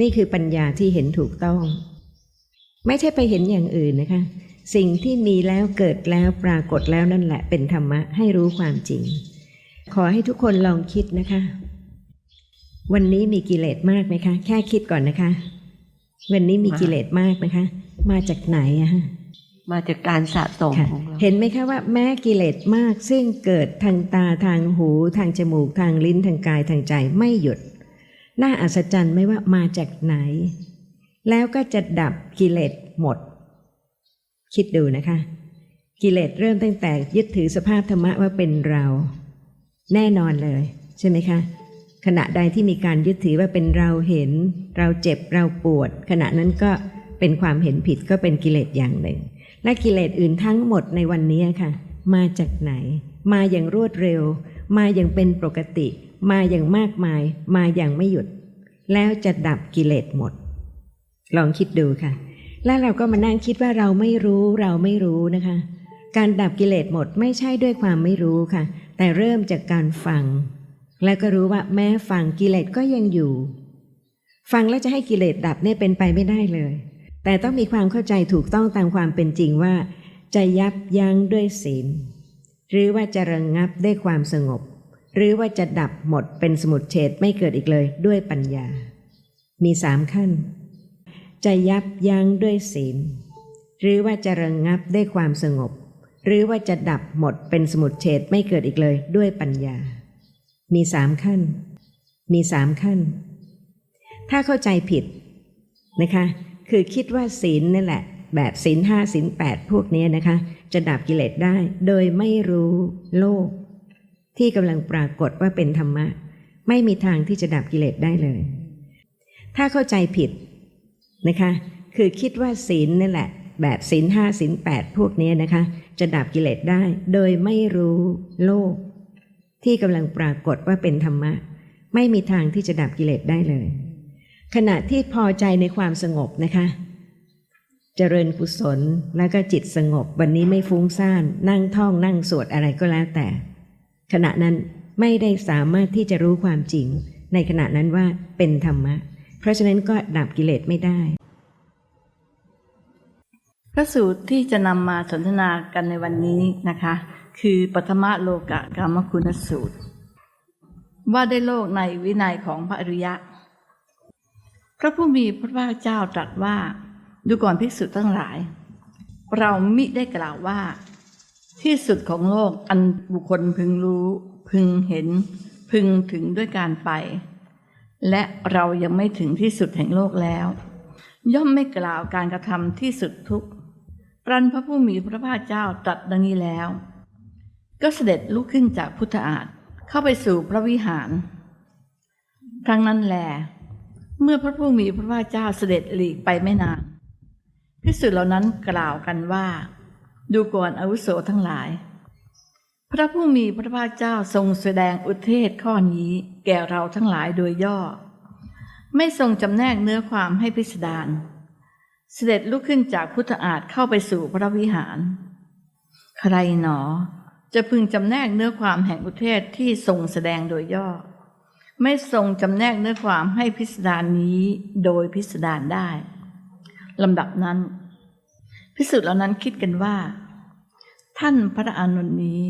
นี่คือปัญญาที่เห็นถูกต้อง ไม่ใช่ไปเห็นอย่างอื่นนะคะ สิ่งที่มีแล้วเกิดแล้วปรากฏแล้วนั่นแหละเป็นธรรมะให้รู้ความจริง ขอให้ทุกคนลองคิดนะคะ วันนี้มีกิเลสมากไหมคะ แค่คิดก่อนนะคะ วันนี้มีกิเลสมากไหมคะ มาจากไหนอะฮะมาจากการสะสมค่ะของเราเห็นไหมคะว่าแม้กิเลสมากซึ่งเกิดทางตาทางหูทางจมูกทางลิ้นทางกายทางใจไม่หยุด น่าอัศจรรย์ไหมว่ามาจากไหน แล้วก็จะดับกิเลสหมด คิดดูนะคะ กิเลสเริ่มตั้งแต่ยึดถือสภาพธรรมะว่าเป็นเรา แน่นอนเลย ใช่ไหมคะ ขณะใดที่มีการยึดถือว่าเป็นเราเห็น เราเจ็บเราปวด ขณะนั้นก็เป็นความเห็นผิดก็เป็นกิเลสอย่างหนึ่ง และกิเลสอื่นทั้งหมดในวันนี้ค่ะ มาจากไหน มาอย่างรวดเร็ว มาอย่างเป็นปกติ มาอย่างมากมาย มาอย่างไม่หยุด แล้วจะดับกิเลสหมด ลองคิดดูค่ะ แล้วเราก็มานั่งคิดว่าเราไม่รู้เราไม่รู้นะคะ การดับกิเลสหมดไม่ใช่ด้วยความไม่รู้ค่ะ แต่เริ่มจากการฟัง แล้วก็รู้ว่าแม้ฟังกิเลสก็ยังอยู่ ฟังแล้วจะให้กิเลสดับเนี่ยเป็นไปไม่ได้เลย แต่ต้องมีความเข้าใจถูกต้องตามความเป็นจริงว่า จะยับยั้งด้วยศีลหรือว่าจะระงงับด้วยความสงบ หรือว่าจะดับหมดเป็นสมุดเฉดไม่เกิดอีกเลยด้วยปัญญา มีสามขั้น จะยับยั้งด้วยศีล หรือว่าจะระงงับด้วยความสงบ หรือว่าจะดับหมดเป็นสมุดเฉดไม่เกิดอีกเลยด้วยปัญญา มีสามขั้น มีสามขั้น ถ้าเข้าใจผิดนะคะ คือคิดว่าศีลนั่นแหละ แบบศีลห้าศีลแปดพวกนี้นะคะ จะดับกิเลสได้โดยไม่รู้โลก ที่กำลังปรากฏว่าเป็นธรรมะ ไม่มีทางที่จะดับกิเลสได้เลย ถ้าเข้าใจผิดนะคะ คือคิดว่าศีลนั่นแหละ แบบศีลห้าศีลแปดพวกนี้นะคะ จะดับกิเลสได้ โดยไม่รู้โลก ที่กำลังปรากฏว่าเป็นธรรมะ ไม่มีทางที่จะดับกิเลสได้เลย ขณะที่พอใจในความสงบนะคะเจริญกุศลแล้วก็จิตสงบวันนี้ไม่ฟุ้งซ่าน นั่งท่องนั่งสวดอะไรก็แล้วแต่ ขณะนั้นไม่ได้สามารถที่จะรู้ความจริง ในขณะนั้นว่าเป็นธรรมะ เพราะฉะนั้นก็ดับกิเลสไม่ได้ พระสูตรที่จะนำมาสนทนากันในวันนี้นะคะ คือปฐมโลกะกรรมคุณสูตร ว่าได้โลกในวินัยของพระอริยะ พระผู้มีพระภาคเจ้าตรัสว่า ดูก่อนภิกษุทั้งหลาย เรามิได้กล่าวว่า ที่สุดของโลกอันบุคคลพึงรู้ พึงเห็น พึงถึงด้วยการไป และเรายังไม่ถึงที่สุดแห่งโลกแล้ว ย่อมไม่กล่าวการกระทำที่สุดทุกข์รันพระผู้มีพระภาคเจ้าตรัสดังนี้แล้ว ก็เสด็จลุกขึ้นจากพุทธอาฏเข้าไปสู่พระวิหาร ครั้งนั้นแล เมื่อพระผู้มีพระภาคเจ้าเสด็จหลีกไปไม่นานพิสุเหล่านั้นกล่าวกันว่า ดูก่อนอาวุโสทั้งหลาย พระผู้มีพระภาคเจ้าทรงแสดงอุเทศข้อนี้แก่เราทั้งหลายโดยย่อ ไม่ทรงจำแนกเนื้อความให้พิสดาร เสด็จลุกขึ้นจากพุทธอาฏเข้าไปสู่พระวิหาร ใครหนอจะพึงจำแนกเนื้อความแห่งอุเทศที่ทรงแสดงโดยย่อ ไม่ทรงจำแนกเนื้อความให้พิสดารนี้โดยพิสดารได้ลำดับนั้น พิสุทธ์เหล่านั้นคิดกันว่า ท่านพระอานนท์นี้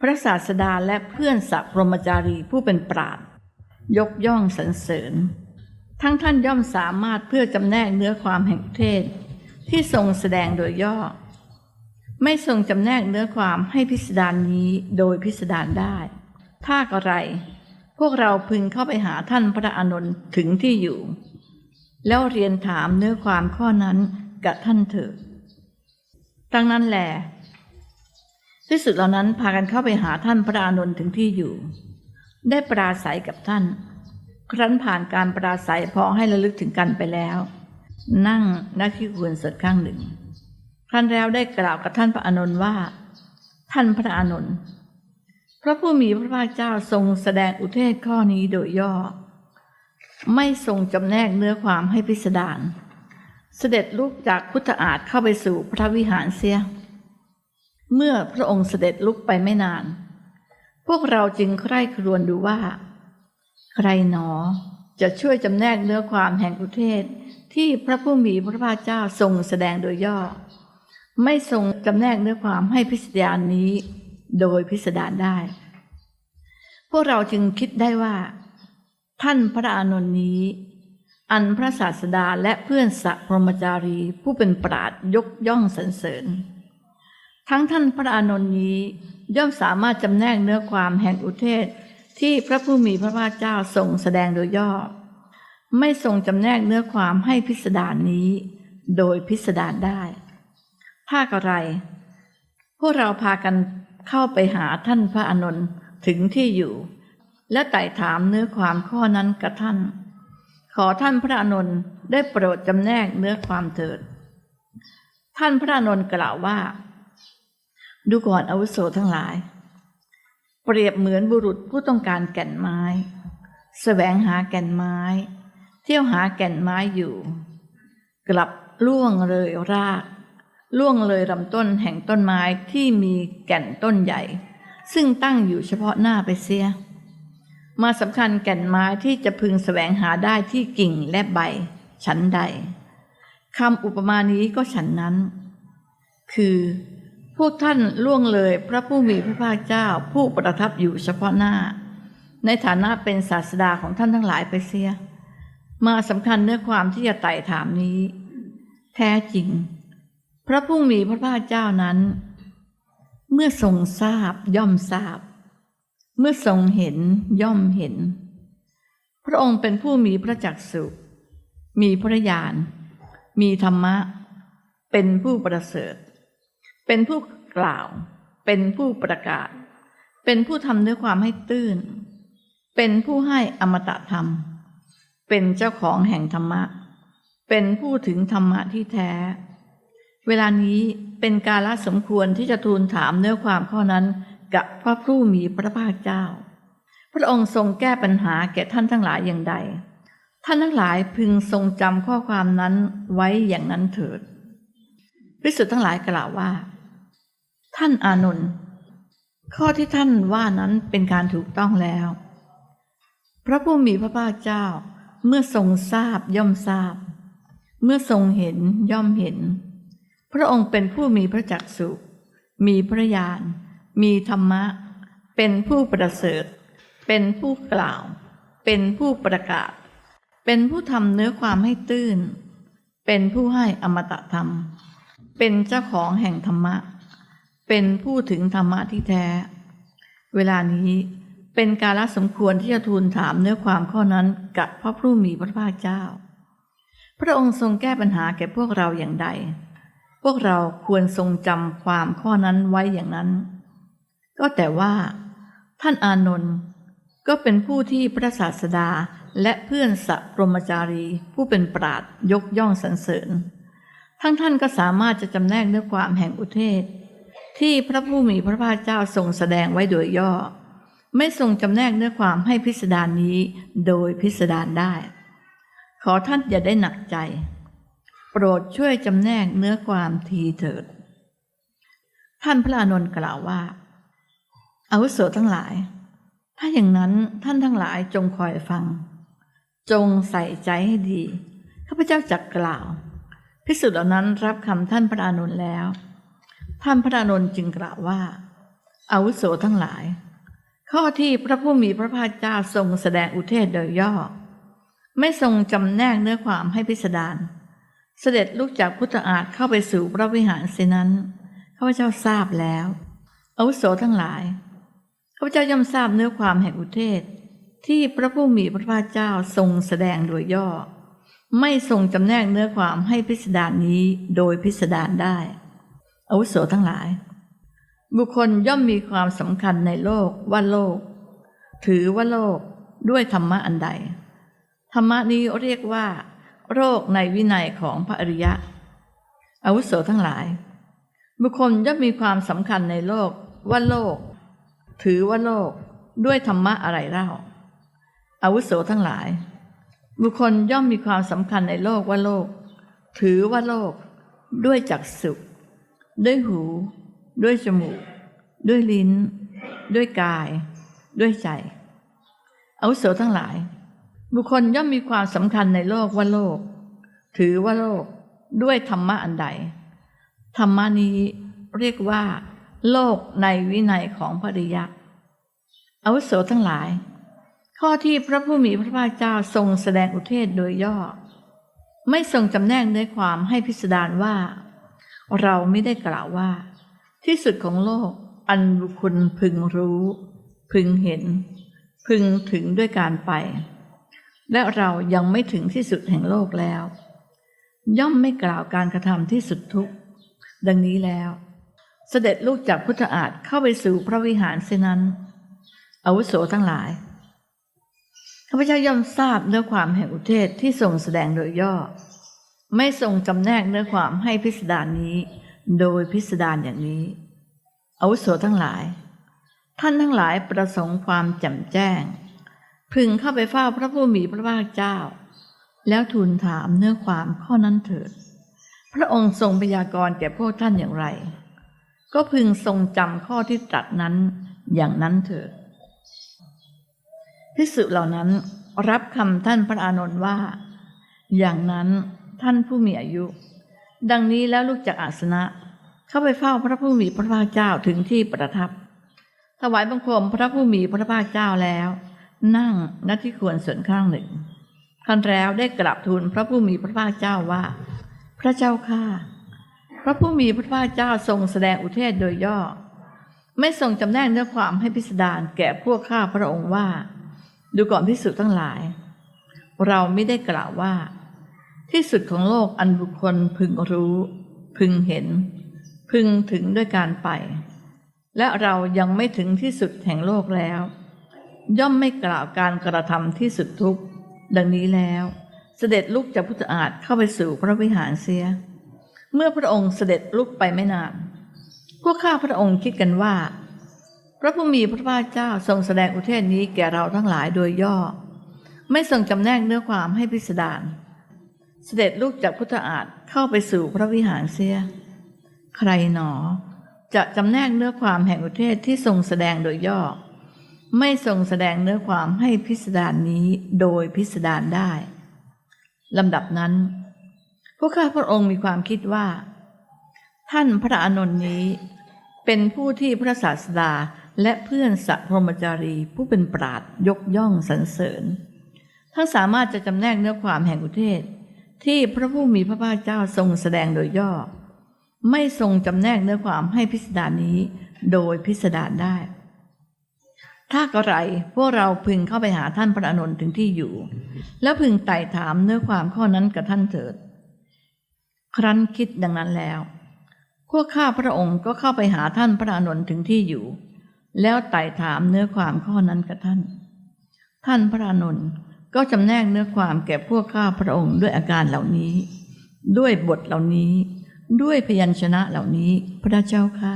พระศาสดาและเพื่อนสัพรมจารีผู้เป็นปราชญ์ยกย่องสรรเสริญ ทั้งท่านย่อมสามารถเพื่อจำแนกเนื้อความแห่งเทศ ที่ทรงแสดงโดยย่อ ไม่ทรงจำแนกเนื้อความให้พิสดารนี้โดยพิสดารได้ ถ้าอะไร พวกเราพึงเข้าไปหาท่านพระอานนท์ถึงที่อยู่ แล้วเรียนถามเนื้อความข้อนั้น กับท่านเถิดดังนั้นแหละที่สุดเหล่านั้นพากันเข้าไปหาท่านพระอานนท์ถึงที่อยู่ ได้ปราศัยกับท่าน ครั้นผ่านการปราศัยพอให้ระลึกถึงกันไปแล้ว นั่งนักที่ควรสดข้างหนึ่งครั้นแล้วได้กล่าวกับท่านพระอานนท์ว่า ท่านพระอานนท์พระผู้มีพระภาคเจ้าทรงแสดงอุเทศข้อนี้โดยย่อ ไม่ทรงจำแนกเนื้อความให้พิสดาร เสด็จลุกจากพุทธอาฏเข้าไปสู่พระวิหารเสีย เมื่อพระองค์เสด็จลุกไปไม่นาน พวกเราจึงใคร่ครวญดูว่า ใครหนอจะช่วยจำแนกเนื้อความแห่งอุเทศที่พระผู้มีพระภาคเจ้าทรงแสดงโดยย่อ ไม่ทรงจำแนกเนื้อความให้พิสดารนี้ โดยพิสดารได้ พวกเราจึงคิดได้ว่า ท่านพระอานนท์นี้ อันพระศาสดาและเพื่อนสัพพรหมจารีผู้เป็นปราดยกย่องสรรเสริญ ทั้งท่านพระอานนท์นี้ย่อมสามารถจำแนกเนื้อความแห่งอุเทศที่พระผู้มีพระภาคเจ้าทรงแสดงโดยย่อ ไม่ทรงจำแนกเนื้อความให้พิสดารนี้ โดยพิสดารได้ถ้าอะไร พวกเราพากันเข้าไปหาท่านพระอานนท์ถึงที่อยู่ และไต่ถามเนื้อความข้อนั้นกับท่าน ขอท่านพระอนนท์ได้โปรดจำแนกเนื้อความเถิด ท่านพระอนนท์กล่าวว่า ดูก่อนอาวุโสทั้งหลาย เปรียบเหมือนบุรุษผู้ต้องการแก่นไม้แสวงหาแก่นไม้ เที่ยวหาแก่นไม้อยู่ กลับล่วงเลยราก ล่วงเลยลำต้นแห่งต้นไม้ที่มีแก่นต้นใหญ่ ซึ่งตั้งอยู่เฉพาะหน้าไปเสีย มาสำคัญแก่นไม้ที่จะพึงแสวงหาได้ที่กิ่งและใบ ฉันใดคำอุปมานี้ก็ฉันนั้น คือ พวกท่านล่วงเลยพระผู้มีพระภาคเจ้าผู้ประทับอยู่เฉพาะหน้า ในฐานะเป็นศาสดาของท่านทั้งหลายไปเสีย มาสำคัญเนื้อความที่จะไต่ถามนี้ แท้จริง พระผู้มีพระภาคเจ้านั้น เมื่อทรงทราบย่อมทราบ เมื่อทรงเห็นย่อมเห็น พระองค์เป็นผู้มีพระจักสุมีพระญาณมีธรรมะ เป็นผู้ประเสริฐ เป็นผู้กล่าว เป็นผู้ประกาศ เป็นผู้ทำเนื้อความให้ตื้นเป็นผู้ให้อมตะธรรม เป็นเจ้าของแห่งธรรมะ เป็นผู้ถึงธรรมะที่แท้ เวลานี้เป็นกาลสมควรที่จะทูลถามเนื้อความข้อนั้น กับพระผู้มีพระภาคเจ้า พระองค์ทรงแก้ปัญหาแก่ท่านทั้งหลายอย่างใด ท่านทั้งหลายพึงทรงจำข้อความนั้นไว้อย่างนั้นเถิดพิสุทธ์ทั้งหลายกล่าวว่า ท่านอานนท์ข้อที่ท่านว่านั้นเป็นการถูกต้องแล้ว พระผู้มีพระภาคเจ้า เมื่อทรงทราบย่อมทราบ เมื่อทรงเห็นย่อมเห็น พระองค์เป็นผู้มีพระจักสุมีพระญาณ มีธรรมะ เป็นผู้ประเสริฐ เป็นผู้กล่าว เป็นผู้ประกาศ เป็นผู้ทำเนื้อความให้ตื้น เป็นผู้ให้อมตะธรรม เป็นเจ้าของแห่งธรรมะ เป็นผู้ถึงธรรมะที่แท้ เวลานี้เป็นกาลสมควรที่จะทูลถามเนื้อความข้อนั้นกับพระผู้มีพระภาคเจ้า พระองค์ทรงแก้ปัญหาแก่พวกเราอย่างใด พวกเราควรทรงจำความข้อนั้นไว้อย่างนั้น ก็แต่ว่า ท่านอานนท์ก็เป็นผู้ที่พระศาสดาและเพื่อนสัพพรมจารี ผู้เป็นปราดยกย่องสรรเสริญ ทั้งท่านก็สามารถจะจำแนกเนื้อความแห่งอุเทศ ที่พระผู้มีพระภาคเจ้าทรงแสดงไว้โดยย่อ ไม่ทรงจำแนกเนื้อความให้พิสดารนี้โดยพิสดารได้ ขอท่านอย่าได้หนักใจ โปรดช่วยจำแนกเนื้อความทีเถิด ท่านพระอานนท์กล่าวว่า อาวุโสทั้งหลาย ถ้าอย่างนั้นท่านทั้งหลายจงคอยฟัง จงใส่ใจให้ดีข้าพเจ้าจักกล่าวพิสุทธิ์เหล่านั้นรับคำท่านพระอานนท์แล้ว ท่านพระอานนท์จึงกล่าวว่า อาวุโสทั้งหลาย ข้อที่พระผู้มีพระภาคเจ้าทรงแสดงอุเทศโดยย่อ ไม่ทรงจำแนกเนื้อความให้พิสดารเสด็จลุกจากพุทธอาฏเข้าไปสู่พระวิหารเสนั้นข้าพเจ้าทราบแล้วอาวุโสทั้งหลาย ข้าพเจ้าย่อมทราบเนื้อความแห่งอุเทศ ที่พระผู้มีพระภาคเจ้าทรงแสดงโดยย่อ ไม่ทรงจำแนกเนื้อความให้พิสดารนี้โดยพิสดารได้อาวุโสทั้งหลาย บุคคลย่อมมีความสำคัญในโลกว่าโลก ถือว่าโลกด้วยธรรมะอันใด ธรรมะนี้เรียกว่า โรคในวินัยของพระอริยะ อาวุโสทั้งหลาย บุคคลย่อมมีความสำคัญในโลกว่าโลก ถือว่าโลกด้วยธรรมะอะไรเล่าอาวุโสทั้งหลาย บุคคลย่อมมีความสำคัญในโลกว่าโลก ถือว่าโลก ด้วยจักสุด้วยหู ด้วยจมูก ด้วยลิ้น ด้วยกาย ด้วยใจอาวุโสทั้งหลาย บุคคลย่อมมีความสำคัญในโลกว่าโลก ถือว่าโลก ด้วยธรรมะอันใด ธรรมะนี้เรียกว่า โลกในวินัยของพระริยะอาวุโสทั้งหลาย ข้อที่พระผู้มีพระภาคเจ้าทรงแสดงอุเทศโดยย่อ ไม่ทรงจำแนกเนื้อความให้พิสดารว่า เราไม่ได้กล่าวว่า ที่สุดของโลกอันบุคคลพึงรู้ พึงเห็น พึงถึงด้วยการไป และเรายังไม่ถึงที่สุดแห่งโลกแล้ว ย่อมไม่กล่าวการกระทำที่สุดทุกดังนี้แล้ว เสด็จลูกจากพุทธอาฏเข้าไปสู่พระวิหารเสยนั้น อาวุโสทั้งหลายข้าพเจ้าย่อมทราบเนื้อความแห่งอุเทศที่ทรงแสดงโดยย่อ ไม่ทรงจำแนกเนื้อความให้พิสดารนี้ โดยพิสดารอย่างนี้อาวุโสทั้งหลาย ท่านทั้งหลายประสงค์ความแจ่มแจ้ง พึงเข้าไปเฝ้าพระผู้มีพระภาคเจ้า แล้วทูลถามเนื้อความข้อนั้นเถิด พระองค์ทรงพยากรณ์แก่พวกท่านอย่างไร ก็พึงทรงจำข้อที่ตรัสนั้นอย่างนั้นเถิดพิสุเหล่านั้นรับคำท่านพระอานนท์ว่า อย่างนั้นท่านผู้มีอายุ ดังนี้แล้วลูกจากอาสนะ เข้าไปเฝ้าพระผู้มีพระภาคเจ้าถึงที่ประทับ ถวายบังคมพระผู้มีพระภาคเจ้าแล้ว นั่งณที่ควรส่วนข้างหนึ่งครั้นแล้วได้กราบทูลพระผู้มีพระภาคเจ้าว่า พระเจ้าข้า พระผู้มีพระภาคเจ้าทรงแสดงอุเทศโดยย่อ ไม่ทรงจำแนกเนื้อความให้พิสดารแก่พวกข้าพระองค์ว่า ดูก่อนพิสุทั้งหลาย เราไม่ได้กล่าวว่า ที่สุดของโลกอันบุคคลพึงรู้ พึงเห็น พึงถึงด้วยการไป และเรายังไม่ถึงที่สุดแห่งโลกแล้ว ย่อมไม่กล่าวการกระทำที่สุดทุกข์ดังนี้แล้ว เสด็จลุกจากพุทธอาฏเข้าไปสู่พระวิหารเสีย เมื่อพระองค์เสด็จลุกไปไม่นาน พวกข้าพระองค์คิดกันว่า พระผู้มีพระภาคเจ้าทรงแสดงอุเทศนี้แก่เราทั้งหลายโดยย่อ ไม่ทรงจำแนกเนื้อความให้พิสดาร เสด็จลุกจากพุทธอาฏเข้าไปสู่พระวิหารเสีย ใครหนอ จะจำแนกเนื้อความแห่งอุเทศที่ทรงแสดงโดยย่อ ไม่ทรงแสดงเนื้อความให้พิสดารนี้โดยพิสดารได้ลำดับนั้น วกข้าพระองค์มีความคิดว่า ท่านพระอานนท์นี้ เป็นผู้ที่พระศาสดาและเพื่อนสัพพมจารีผู้เป็นปราดยกย่องสรรเสริญ ทั้งสามารถจะจำแนกเนื้อความแห่งอุเทศ ที่พระผู้มีพระภาคเจ้าทรงแสดงโดยย่อ ไม่ทรงจำแนกเนื้อความให้พิสดารนี้โดยพิสดารได้ ถ้ากระไรพวกเราพึงเข้าไปหาท่านพระอานนท์ถึงที่อยู่ แล้วพึงไต่ถามเนื้อความข้อนั้นกับท่านเถิด ครั้นคิดดังนั้นแล้ว พวกข้าพระองค์ก็เข้าไปหาท่านพระอานนท์ถึงที่อยู่ แล้วไต่ถามเนื้อความข้อนั้นกับท่าน ท่านพระอานนท์ก็จำแนกเนื้อความแก่พวกข้าพระองค์ด้วยอาการเหล่านี้ ด้วยบทเหล่านี้ ด้วยพยัญชนะเหล่านี้พระเจ้าข้า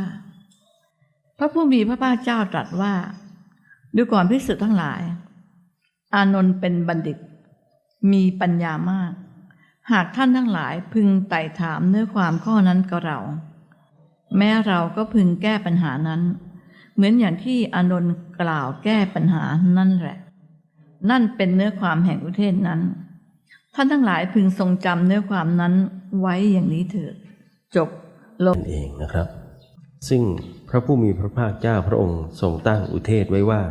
พระผู้มีพระภาคเจ้าตรัสว่า ดูก่อนพิสุทั้งหลาย อานนท์เป็นบัณฑิต มีปัญญามาก หากท่านทั้งหลายพึงไต่ถามเนื้อความข้อนั้นกับเรา แม้เราก็พึงแก้ปัญหานั้น เหมือนอย่างที่อนนท์กล่าวแก้ปัญหานั่นแหละ นั่นเป็นเนื้อความแห่งอุเทศนั้น ท่านทั้งหลายพึงทรงจำเนื้อความนั้นไว้อย่างนี้เถิด จบลงนั่นเองนะครับ ซึ่งพระผู้มีพระภาคเจ้าพระองค์ทรงตั้งอุเทศไว้ว่า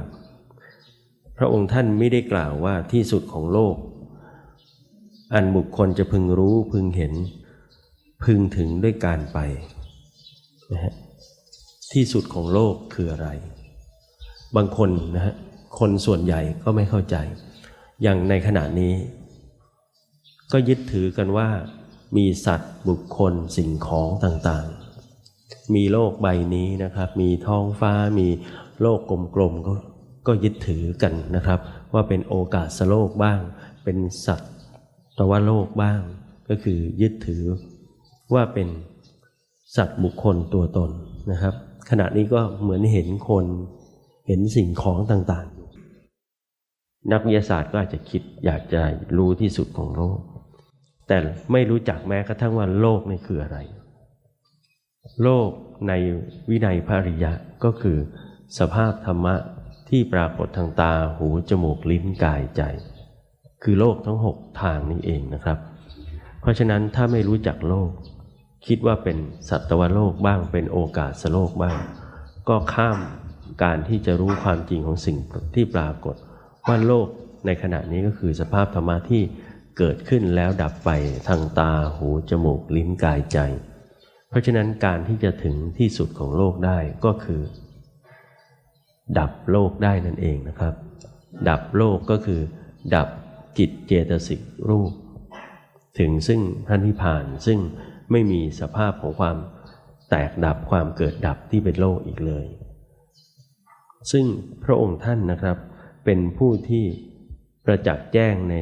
พระองค์ท่านไม่ได้กล่าวว่าที่สุดของโลก อันบุคคลจะพึงรู้พึงเห็น พึงถึงด้วยการไปนะฮะที่สุดของโลกคืออะไร บางคนนะฮะคนส่วนใหญ่ก็ไม่เข้าใจ อย่างในขณะนี้ ก็ยึดถือกันว่า มีสัตว์บุคคลสิ่งของต่างๆ มีโลกใบนี้นะครับ มีท้องฟ้ามีโลกกลมๆก็ก็ยึดถือกันนะครับ ว่าเป็นโอกาสโลกบ้าง เป็นสัตว์ ตว่าโลกบ้าง ก็คือยึดถือว่าเป็นสัตว์บุคคลตัวตนนะครับ ขณะนี้ก็เหมือนเห็นคนเห็นสิ่งของต่างๆ นักวิทยาศาสตร์ก็อาจจะคิดอยากจะรู้ที่สุดของโลก แต่ไม่รู้จักแม้กระทั่งว่าโลกนี่คืออะไร โลกในวินัยพระอริยะก็คือ สภาพธรรมะที่ปรากฏทางตาหูจมูกลิ้นกายใจ คือโลกทั้งหกทางนี้เองนะครับ เพราะฉะนั้นถ้าไม่รู้จักโลก คิดว่าเป็นสัตวโลกบ้าง เป็นโอกาสโลกบ้าง ก็ข้ามการที่จะรู้ความจริงของสิ่งที่ปรากฏ ว่าโลกในขณะนี้ก็คือสภาพธรรมะที่เกิดขึ้นแล้วดับไปทางตาหูจมูกลิ้นกายใจ เพราะฉะนั้นการที่จะถึงที่สุดของโลกได้ก็คือ ดับโลกได้นั่นเองนะครับ ดับโลกก็คือ ดับ จิตเจตสิกรูป ถึงซึ่งพระนิพพานซึ่งไม่มีสภาพของความแตกดับความเกิดดับที่เป็นโลกอีกเลย ซึ่งพระองค์ท่านนะครับเป็นผู้ที่ประจักษ์แจ้งใน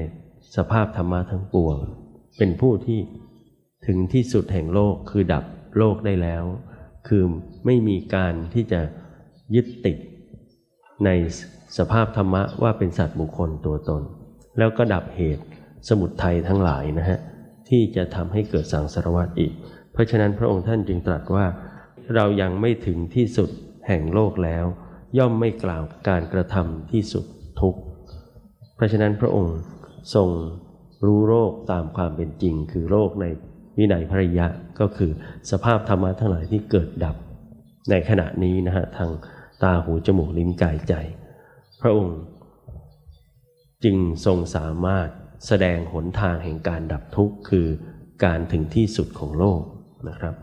สภาพธรรมะทั้งปวง เป็นผู้ที่ถึงที่สุดแห่งโลกคือดับโลกได้แล้ว คือไม่มีการที่จะยึดติดในสภาพธรรมะว่าเป็นสัตว์บุคคลตัวตน แล้วก็ดับเหตุสมุทัยทั้งหลายนะฮะที่จะทำให้เกิดสังสารวัฏอีก เพราะฉะนั้นพระองค์ท่านจึงตรัสว่า เรายังไม่ถึงที่สุดแห่งโลกแล้ว ย่อมไม่กล่าวการกระทำที่สุดทุกข์เพราะฉะนั้นพระองค์ทรงรู้โรคตามความเป็นจริง คือโรคในวินัยภริยะก็คือสภาพธรรมะทั้งหลายที่เกิดดับ ในขณะนี้นะฮะทางตาหูจมูกลิ้นกายใจ พระองค์ จึงทรงสามารถแสดงหนทางแห่งการดับทุกข์คือการถึงที่สุดของโลกนะครับ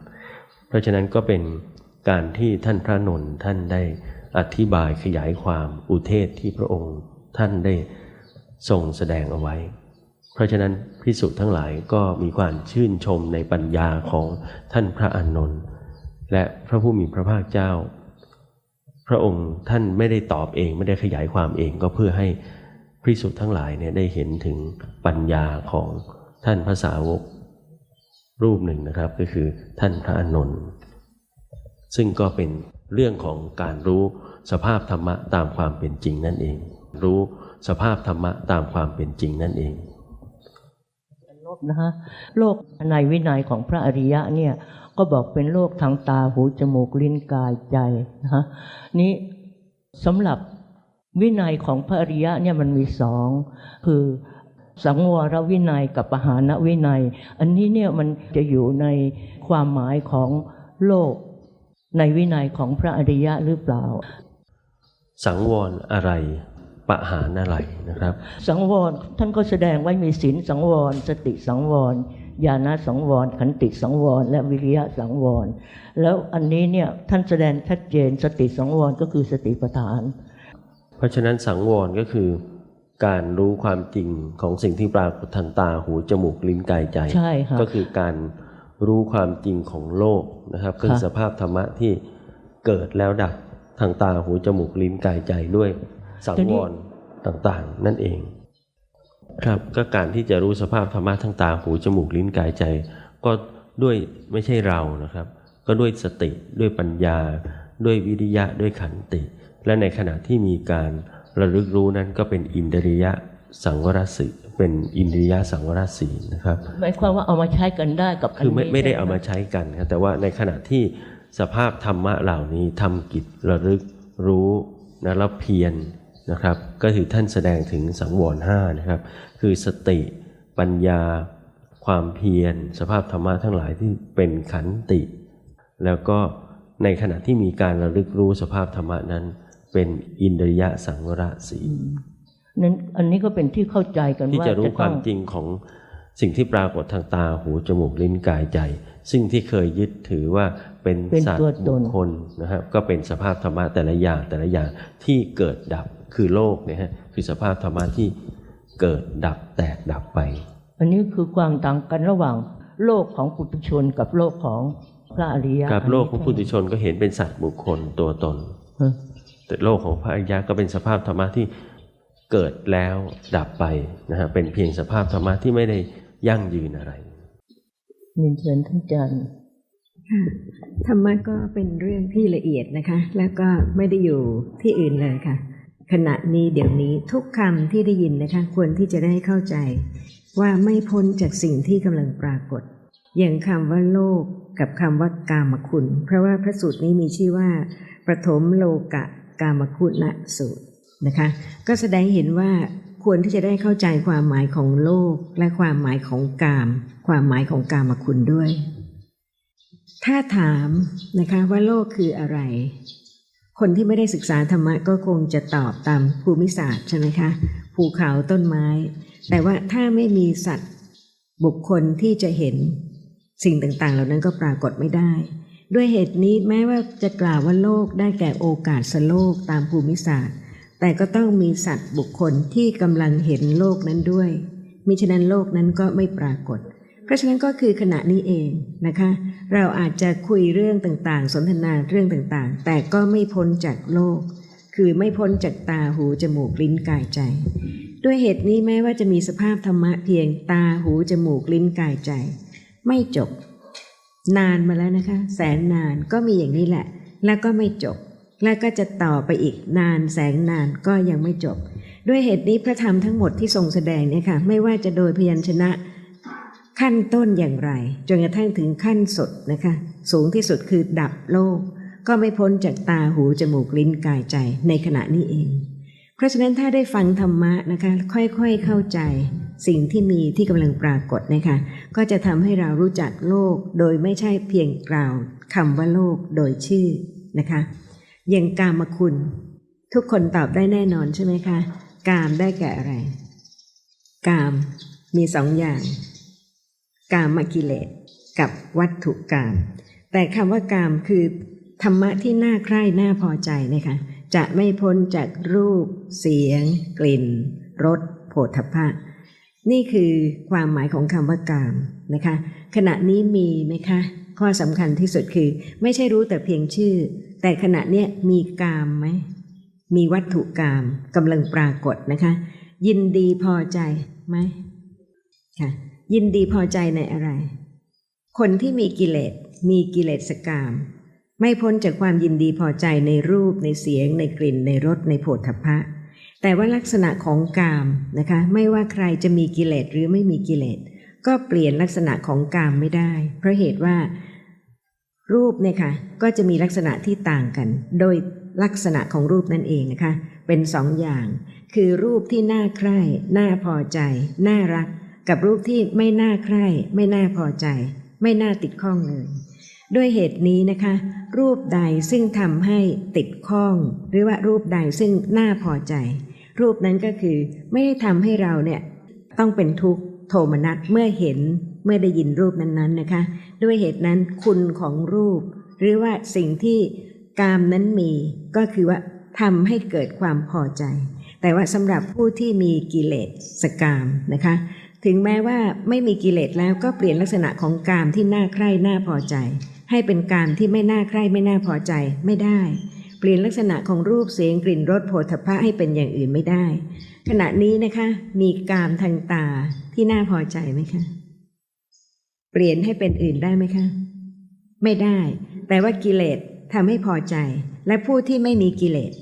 เพราะฉะนั้นก็เป็นการที่ท่านพระนนท์ท่านได้อธิบายขยายความอุเทศที่พระองค์ท่านได้ทรงแสดงเอาไว้ เพราะฉะนั้นพิสุทั้งหลายก็มีความชื่นชมในปัญญาของท่านพระอานนท์และพระผู้มีพระภาคเจ้า พระองค์ท่านไม่ได้ตอบเองไม่ได้ขยายความเองก็เพื่อให้ พิสุทธ์ทั้งหลายเนี่ยได้เห็นถึงปัญญาของท่านพระสาวกรูปหนึ่งนะครับก็คือท่านพระอนนท์ซึ่งก็เป็นเรื่องของการรู้สภาพธรรมะตามความเป็นจริงนั่นเอง รู้สภาพธรรมะตามความเป็นจริงนั่นเองโลกนะฮะโลกในวินัยของพระอริยะเนี่ยก็บอกเป็นโลกทางตาหูจมูกลิ้นกายใจนะฮะนี้สำหรับ วินัยของพระอริยะเนี่ยมันมีสองคือสังวรวินัยกับปหานวินัย อันนี้เนี่ยมันจะอยู่ในความหมายของโลกในวินัยของพระอริยะหรือเปล่า สังวรอะไรปะหารอะไรนะครับ สังวรท่านก็แสดงไว้มีศีลสังวร สติสังวรญาณสังวร ขันติสังวร และวิริยะสังวร แล้วอันนี้เนี่ยท่านแสดงชัดเจนสติสังวรก็คือสติปัฏฐานเพ ราะฉะนั้นสังวรก็คือ การรู้ความจริงของสิ่งที่ปรากฏทางตาหูจมูกลิ้นกายใจใช่ค่ะก็คือการรู้ความจริงของโลกนะครับคือค่ะสภาพธรรมะที่เกิดแล้วดับทางตาหูจมูกลิ้นกายใจด้วย สังวรต่างๆ นั่นเอง ครับก็การที่จะรู้สภาพธรรมะทางตาหูจมูกลิ้นกายใจ ก็ด้วยไม่ใช่เรานะครับ ก็ด้วยสติด้วยปัญญา ด้วยวิริยะด้วยขันติ และในขณะที่มีการระลึกรู้นั้นก็เป็นอินทรียะสังวรสีเป็นอินทรียะสังวรสีนะครับหมายความว่าเอามาใช้กันได้กับนคือไม่นี้ไม่ได้ใช่หเอามาใช้กันครับแต่ว่าในขณะที่สภาพธรรมะเหล่านี้ทำกิจระลึกรู้นะแล้วเพียรนะครับ ก็คือท่านแสดงถึงสังวรห้านะครับ คือสติปัญญา ความเพียร สภาพธรรมะทั้งหลายที่เป็นขันติ แล้วก็ในขณะที่มีการระลึกรู้สภาพธรรมะนั้น เป็นอินทรียะสังวรสีนั้นอันนี้ก็เป็นที่เข้าใจกันที่ว่าจะรู้ต้องความจริงของสิ่งที่ปรากฏทางตาหูจมูกลิ้นกายใจ ซึ่งที่เคยยึดถือว่าเป็นเป็นสัตตัวว์ตบุนคคลนะครับก็เป็นสภาพธรรมะแต่ละอย่างแต่ละอย่างที่เกิดดับคือโลกเนี่ยฮะคือสภาพธรรมะที่เกิดดับแตกดับไป อันนี้คือความต่างกันระหว่างโลกของปุถุชนกับโลกของพระอริยะกับโลกของปุถุชนก็เห็นเป็นสัตว์บุคคลตัวตนเออแต่ โลกของพระอริยะก็เป็นสภาพธรรมะที่เกิดแล้วดับไปนะฮะเป็นเพียงสภาพธรรมะที่ไม่ได้ยั่งยืนอะไรนินเชิญท่านอาจารย์ค่ะธรรมะก็เป็นเรื่องที่ละเอียดนะคะ แล้วก็ไม่ได้อยู่ที่อื่นเลยค่ะ ขณะนี้เดี๋ยวนี้ทุกคำที่ได้ยินนะคะ ควรที่จะได้เข้าใจ ว่าไม่พ้นจากสิ่งที่กำลังปรากฏ อย่างคำว่าโลกกับคำว่ากามคุณ เพราะว่าพระสูตรนี้มีชื่อว่าประถมโลกะ กามคุณสูตรนะคะ ก็แสดงเห็นว่าควรที่จะได้เข้าใจความหมายของโลกและความหมายของกาม ความหมายของกามคุณด้วย ถ้าถามนะคะว่าโลกคืออะไร คนที่ไม่ได้ศึกษาธรรมะก็คงจะตอบตามภูมิศาสตร์ใช่ไหมคะภูเขาต้นไม้ แต่ว่าถ้าไม่มีสัตว์บุคคลที่จะเห็นสิ่งต่างๆ เหล่านั้นก็ปรากฏไม่ได้ ด้วยเหตุนี้แม้ว่าจะกล่าวว่าโลกได้แก่โอกาสสโลกตามภูมิศาสตร์ แต่ก็ต้องมีสัตว์บุคคลที่กำลังเห็นโลกนั้นด้วยมิฉะนั้นโลกนั้นก็ไม่ปรากฏ เพราะฉะนั้นก็คือขณะนี้เองนะคะ เราอาจจะคุยเรื่องต่างๆ สนทนาเรื่องต่างๆ แต่ก็ไม่พ้นจากโลก คือไม่พ้นจากตาหูจมูกลิ้นกายใจ ด้วยเหตุนี้แม้ว่าจะมีสภาพธรรมะเพียงตาหูจมูกลิ้นกายใจ ไม่จบ นานมาแล้วนะคะ แสนนานก็มีอย่างนี้แหละ แล้วก็ไม่จบ แล้วก็จะต่อไปอีกนานแสนนานก็ยังไม่จบ ด้วยเหตุนี้พระธรรมทั้งหมดที่ทรงแสดงเนี่ยค่ะไม่ว่าจะโดยพยัญชนะ ขั้นต้นอย่างไรจนกระทั่งถึงขั้นสุดนะคะ สูงที่สุดคือดับโลก ก็ไม่พ้นจากตาหูจมูกลิ้นกายใจในขณะนี้เอง เพราะฉะนั้นถ้าได้ฟังธรรมะนะคะ ค่อยๆเข้าใจสิ่งที่มีที่กำลังปรากฏนะคะ ก็จะทำให้เรารู้จักโลกโดยไม่ใช่เพียงกล่าวคำว่าโลกโดยชื่อนะคะ อย่างกามคุณ ทุกคนตอบได้แน่นอนใช่ไหมคะ กามได้แก่อะไร กามมีสองอย่าง กามกิเลสกับวัตถุกาม แต่คำว่ากามคือธรรมะที่น่าใคร่น่าพอใจนะคะ จะไม่พ้นจากรูป เสียง กลิ่นรสโผฏฐัพพะ นี่คือความหมายของคำว่ากามนะคะ ขณะนี้มีไหมคะ ข้อสำคัญที่สุดคือ ไม่ใช่รู้แต่เพียงชื่อ แต่ขณะเนี้ยมีกามไหม มีวัตถุกามกำลังปรากฏนะคะ ยินดีพอใจไหมค่ะยินดีพอใจในอะไร คนที่มีกิเลสมีกิเลสกาม ไม่พ้นจากความยินดีพอใจในรูปในเสียง ในกลิ่น ในรสในโผฏฐัพพะ แต่ว่าลักษณะของกามนะคะ ไม่ว่าใครจะมีกิเลสหรือไม่มีกิเลส ก็เปลี่ยนลักษณะของกามไม่ได้ เพราะเหตุว่า รูปเนี่ยค่ะก็จะมีลักษณะที่ต่างกัน โดยลักษณะของรูปนั่นเองนะคะ เป็นสองอย่าง คือรูปที่น่าใคร่น่าพอใจ น่ารัก กับรูปที่ไม่น่าใคร่ ไม่น่าพอใจ ไม่น่าติดข้องเลย ด้วยเหตุนี้นะคะ รูปใดซึ่งทำให้ติดข้อง หรือว่ารูปใดซึ่งน่าพอใจ รูปนั้นก็คือไม่ได้ทำให้เราเนี่ยต้องเป็นทุกข์โทมนัสเมื่อเห็นเมื่อได้ยินรูปนั้นๆนะคะ ด้วยเหตุนั้นคุณของรูป หรือว่าสิ่งที่กามนั้นมีก็คือว่าทำให้เกิดความพอใจ แต่ว่าสำหรับผู้ที่มีกิเลสกามนะคะ ถึงแม้ว่าไม่มีกิเลสแล้วก็เปลี่ยนลักษณะของกามที่น่าใคร่น่าพอใจ ให้เป็นกามที่ไม่น่าใคร่ไม่น่าพอใจไม่ได้ เปลี่ยนลักษณะของรูปเสียงกลิ่นรสโผฏฐัพพะให้เป็นอย่างอื่นไม่ได้ ขณะนี้นะคะมีกามทางตาที่น่าพอใจไหมคะ เปลี่ยนให้เป็นอื่นได้ไหมคะ ไม่ได้ แต่ว่ากิเลสทำให้พอใจ และผู้ที่ไม่มีกิเลส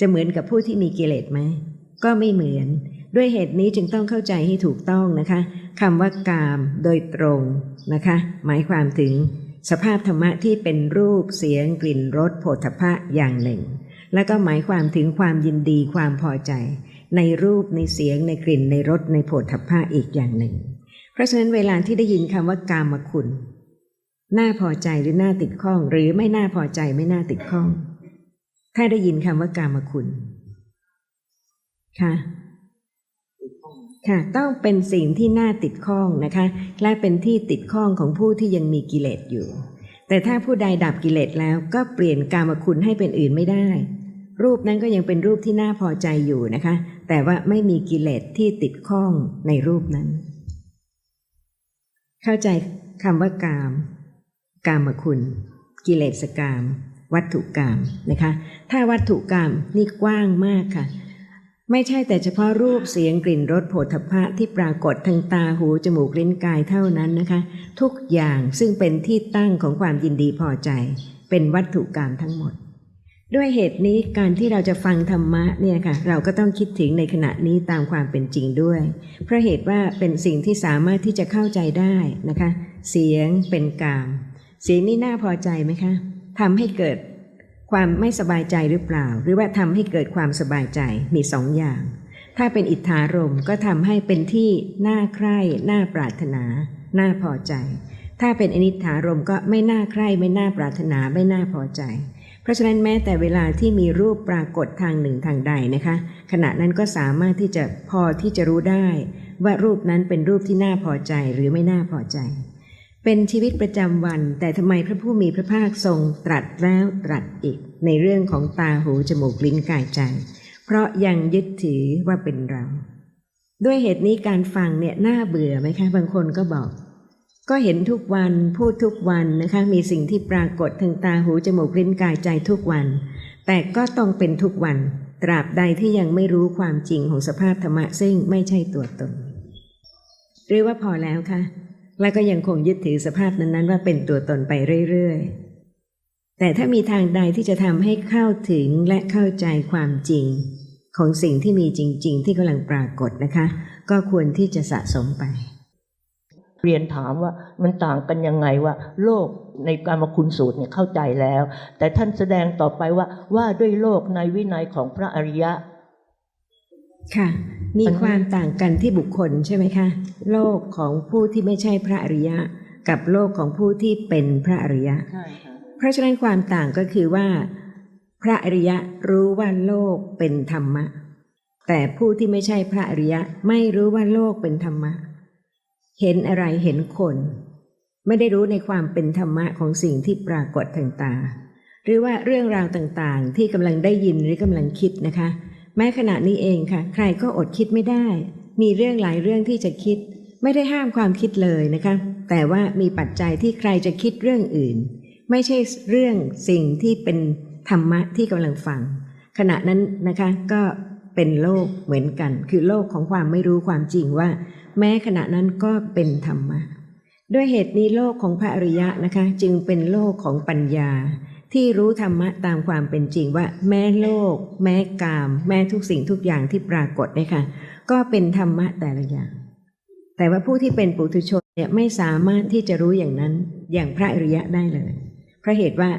จะเหมือนกับผู้ที่มีกิเลสไหมก็ไม่เหมือน ด้วยเหตุนี้จึงต้องเข้าใจให้ถูกต้องนะคะคำว่ากามโดยตรงนะคะ หมายความถึง สภาพธรรมะที่เป็นรูปเสียงกลิ่นรสโผฏฐะอย่างหนึ่ง แล้วก็หมายความถึงความยินดีความพอใจ ในรูปในเสียงในกลิ่นในรสในโผฏฐะอีกอย่างหนึ่ง เพราะฉะนั้นเวลาที่ได้ยินคำว่ากามคุณน่าพอใจหรือน่าติดข้อง หรือไม่น่าพอใจไม่น่าติดข้อง ถ้าได้ยินคำว่ากามคุณค่ะ ค่ะต้องเป็นสิ่งที่น่าติดข้องนะคะ และเป็นที่ติดข้องของผู้ที่ยังมีกิเลสอยู่ แต่ถ้าผู้ใดดับกิเลสแล้วก็เปลี่ยนกามคุณให้เป็นอื่นไม่ได้ รูปนั้นก็ยังเป็นรูปที่น่าพอใจอยู่นะคะ แต่ว่าไม่มีกิเลสที่ติดข้องในรูปนั้น เข้าใจคำว่ากาม กามคุณ กิเลสกาม วัตถุกามนะคะ ถ้าวัตถุกามนี่กว้างมากค่ะ ไม่ใช่แต่เฉพาะรูปเสียงกลิ่นรสโผฏฐัพพะที่ปรากฏทางตาหูจมูกลิ้นกายเท่านั้นนะคะ ทุกอย่างซึ่งเป็นที่ตั้งของความยินดีพอใจ เป็นวัตถุกามทั้งหมด ด้วยเหตุนี้การที่เราจะฟังธรรมะเนี่ยค่ะ เราก็ต้องคิดถึงในขณะนี้ตามความเป็นจริงด้วย เพราะเหตุว่าเป็นสิ่งที่สามารถที่จะเข้าใจได้นะคะ เสียงเป็นกาม เสียงนี่น่าพอใจไหมคะทำให้เกิด ความไม่สบายใจหรือเปล่า หรือว่าทำให้เกิดความสบายใจมีสองอย่าง ถ้าเป็นอิทธารมก็ทำให้เป็นที่น่าใคร่น่าปรารถนา น่าพอใจ ถ้าเป็นอนิถารมก็ไม่น่าใคร่ไม่น่าปรารถนาไม่น่าพอใจ เพราะฉะนั้นแม้แต่เวลาที่มีรูปปรากฏทางหนึ่งทางใดนะคะ ขณะนั้นก็สามารถที่จะพอที่จะรู้ได้ ว่ารูปนั้นเป็นรูปที่น่าพอใจหรือไม่น่าพอใจ เป็นชีวิตประจำวัน แต่ทำไมพระผู้มีพระภาคทรงตรัสแล้วตรัสอีก ในเรื่องของตาหูจมูกลิ้นกายใจ เพราะยังยึดถือว่าเป็นเรา ด้วยเหตุนี้การฟังเนี่ยน่าเบื่อไหมคะบางคนก็บอก ก็เห็นทุกวันพูดทุกวันนะคะมีสิ่งที่ปรากฏทางตาหูจมูกลิ้นกายใจทุกวัน แต่ก็ต้องเป็นทุกวัน ตราบใดที่ยังไม่รู้ความจริงของสภาพธรรมะซึ่งไม่ใช่ตัวตนหรือว่าพอแล้วคะ แล้วก็ยังคงยึดถือสภาพนั้นๆ ว่าเป็นตัวตนไปเรื่อยๆ แต่ถ้ามีทางใดที่จะทำให้เข้าถึงและเข้าใจความจริง ของสิ่งที่มีจริง ๆ ที่กำลังปรากฏนะคะ ก็ควรที่จะสะสมไป เรียนถามว่ามันต่างกันยังไงว่า โลกในการมาคุณสูตรเนี่ยเข้าใจแล้ว แต่ท่านแสดงต่อไปว่าว่าด้วยโลกในวินัยของพระอริยะ ค่ะ มีอันนี้ความต่างกันที่บุคคลใช่ไหมคะ โลกของผู้ที่ไม่ใช่พระอริยะ กับโลกของผู้ที่เป็นพระอริยะใช่ค่ะเพราะฉะนั้นความต่างก็คือว่า พระอริยะรู้ว่าโลกเป็นธรรมะ แต่ผู้ที่ไม่ใช่พระอริยะไม่รู้ว่าโลกเป็นธรรมะ เห็นอะไรเห็นคน ไม่ได้รู้ในความเป็นธรรมะของสิ่งที่ปรากฏทางตา หรือว่าเรื่องราวต่างๆ ที่กำลังได้ยินหรือกำลังคิดนะคะแม้ขณะนี้เองค่ะ ใครก็อดคิดไม่ได้ มีเรื่องหลายเรื่องที่จะคิด ไม่ได้ห้ามความคิดเลยนะคะ แต่ว่ามีปัจจัยที่ใครจะคิดเรื่องอื่น ไม่ใช่เรื่องสิ่งที่เป็นธรรมะที่กำลังฟัง ขณะนั้นนะคะก็เป็นโลกเหมือนกัน คือโลกของความไม่รู้ความจริงว่า แม้ขณะนั้นก็เป็นธรรมะด้วยเหตุนี้โลกของพระอริยะนะคะ จึงเป็นโลกของปัญญา ที่รู้ธรรมะตามความเป็นจริงว่า แม้โลก แม้กาม แม้ทุกสิ่งทุกอย่างที่ปรากฏเนี่ยค่ะ ก็เป็นธรรมะแต่ละอย่าง แต่ว่าผู้ที่เป็นปุถุชนเนี่ยไม่สามารถที่จะรู้อย่างนั้นอย่างพระอริยะได้เลยเพราะเหตุว่า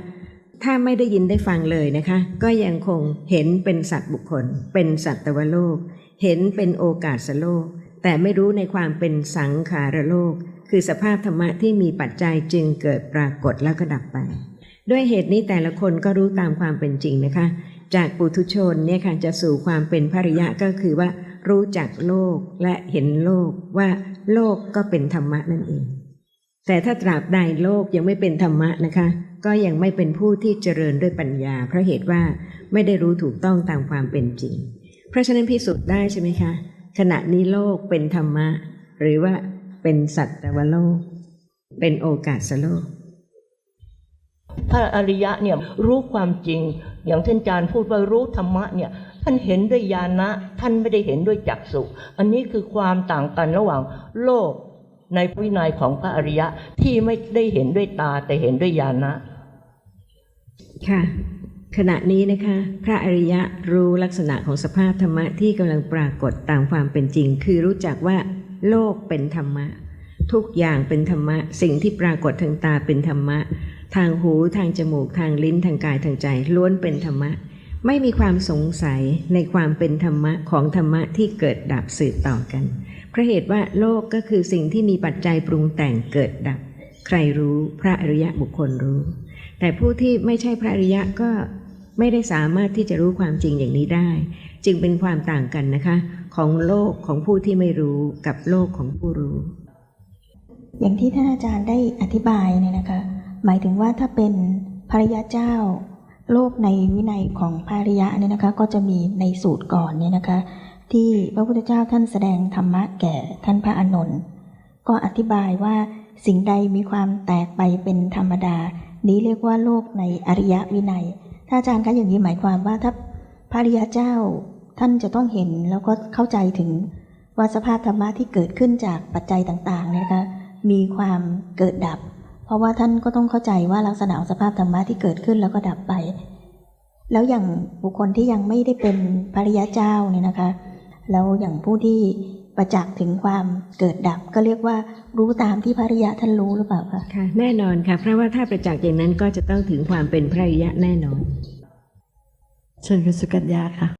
ถ้าไม่ได้ยินได้ฟังเลยนะคะ ก็ยังคงเห็นเป็นสัตว์บุคคล เป็นสัตวโลก เห็นเป็นโอกาสโลก แต่ไม่รู้ในความเป็นสังขารโลก คือสภาพธรรมะที่มีปัจจัยจึงเกิดปรากฏแล้วก็ดับไป ด้วยเหตุนี้แต่ละคนก็รู้ตามความเป็นจริงนะคะ จากปุถุชนเนี่ยค่ะจะสู่ความเป็นภริยะก็คือว่ารู้จักโลกและเห็นโลกว่าโลกก็เป็นธรรมะนั่นเอง แต่ถ้าตราบใดโลกยังไม่เป็นธรรมะนะคะ ก็ยังไม่เป็นผู้ที่เจริญด้วยปัญญา เพราะเหตุว่าไม่ได้รู้ถูกต้องตามความเป็นจริง เพราะฉะนั้นพิสูจน์ได้ใช่ไหมคะ ขณะนี้โลกเป็นธรรมะ หรือว่าเป็นสัตวโลก เป็นโอกาสโลก พระอริยะเนี่ยรู้ความจริง อย่างท่านอาจารย์พูดว่ารู้ธรรมะเนี่ยท่านเห็นด้วยญาณะท่านไม่ได้เห็นด้วยจักษุอันนี้คือความต่างกันระหว่างโลกในวินัยของพระอริยะที่ไม่ได้เห็นด้วยตาแต่เห็นด้วยญาณะค่ะ ขณะนี้นะคะ พระอริยะรู้ลักษณะของสภาพธรรมะที่กำลังปรากฏตามความเป็นจริง คือรู้จักว่า โลกเป็นธรรมะ ทุกอย่างเป็นธรรมะ สิ่งที่ปรากฏทางตาเป็นธรรมะ ทางหูทางจมูกทางลิ้นทางกายทางใจล้วนเป็นธรรมะ ไม่มีความสงสัยในความเป็นธรรมะของธรรมะที่เกิดดับสืบต่อกัน เพราะเหตุว่าโลกก็คือสิ่งที่มีปัจจัยปรุงแต่งเกิดดับ ใครรู้พระอริยะบุคคลรู้ แต่ผู้ที่ไม่ใช่พระอริยะก็ไม่ได้สามารถที่จะรู้ความจริงอย่างนี้ได้ จึงเป็นความต่างกันนะคะ ของโลกของผู้ที่ไม่รู้กับโลกของผู้รู้ อย่างที่ท่านอาจารย์ได้อธิบายเนี่ยนะคะ หมายถึงว่าถ้าเป็นภริยาเจ้า โลกในวินัยของภริยะเนี่ยนะคะ ก็จะมีในสูตรก่อนเนี่ยนะคะ ที่พระพุทธเจ้าท่านแสดงธรรมะแก่ท่านพระอานนท์ก็อธิบายว่าสิ่งใดมีความแตกไปเป็นธรรมดา นี้เรียกว่าโลกในอริยวินัย ถ้าอาจารย์คะอย่างนี้หมายความว่าถ้าภริยาเจ้าท่านจะต้องเห็นแล้วก็เข้าใจถึงว่าสภาพธรรมะที่เกิดขึ้นจากปัจจัยต่างๆเนี่ยนะคะมีความเกิดดับ ราะว่าท่านก็ต้องเข้าใจว่าลักษณะของสภาพธรรมะที่เกิดขึ้นแล้วก็ดับไป แล้วอย่างบุคคลที่ยังไม่ได้เป็นภริยาเจ้าเนี่ยนะคะ แล้วอย่างผู้ที่ประจักษ์ถึงความเกิดดับก็เรียกว่ารู้ตามที่ภริยะท่านรู้หรือเปล่าคะค่ะแน่นอนค่ะเพราะว่าถ้าประจักษ์อย่างนั้นก็จะต้องถึงความเป็นพระอริยะแน่นอนเชิญคุณสุกัญญาค่ะ